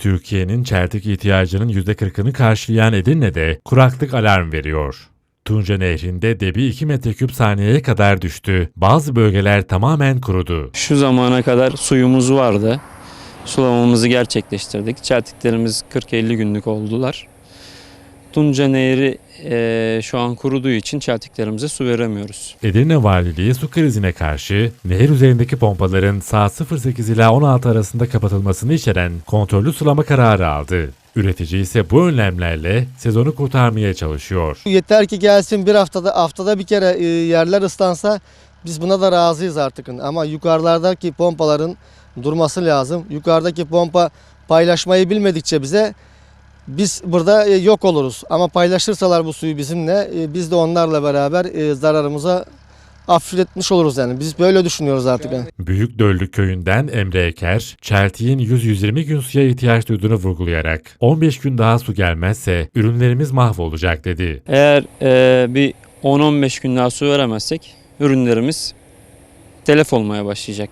Türkiye'nin çeltik ihtiyacının %40'ını karşılayan Edirne'de kuraklık alarm veriyor. Tunca Nehri'nde debi 2 metreküp saniyeye kadar düştü. Bazı bölgeler tamamen kurudu. Şu zamana kadar suyumuz vardı. Sulamamızı gerçekleştirdik. Çeltiklerimiz 40-50 günlük oldular. Tunca Nehri eee, şu an kuruduğu için çeltiklerimize su veremiyoruz. Edirne Valiliği su krizine karşı nehir üzerindeki pompaların saat 08 ila 16 arasında kapatılmasını içeren kontrollü sulama kararı aldı. Üretici ise bu önlemlerle sezonu kurtarmaya çalışıyor. Yeter ki gelsin bir haftada haftada bir kere e, yerler ıslansa biz buna da razıyız artık. Ama yukarılardaki pompaların durması lazım. Yukarıdaki pompa paylaşmayı bilmedikçe bize biz burada e, yok oluruz. Ama paylaşırsalar bu suyu bizimle e, biz de onlarla beraber e, zararımıza hafifletmiş oluruz yani. Biz böyle düşünüyoruz artık. yani. Büyük Döllük köyünden Emre Eker, çeltiğin 100-120 gün suya ihtiyaç duyduğunu vurgulayarak 15 gün daha su gelmezse ürünlerimiz mahvolacak dedi. Eğer eee, bir 10-15 gün daha su veremezsek ürünlerimiz telef olmaya başlayacak.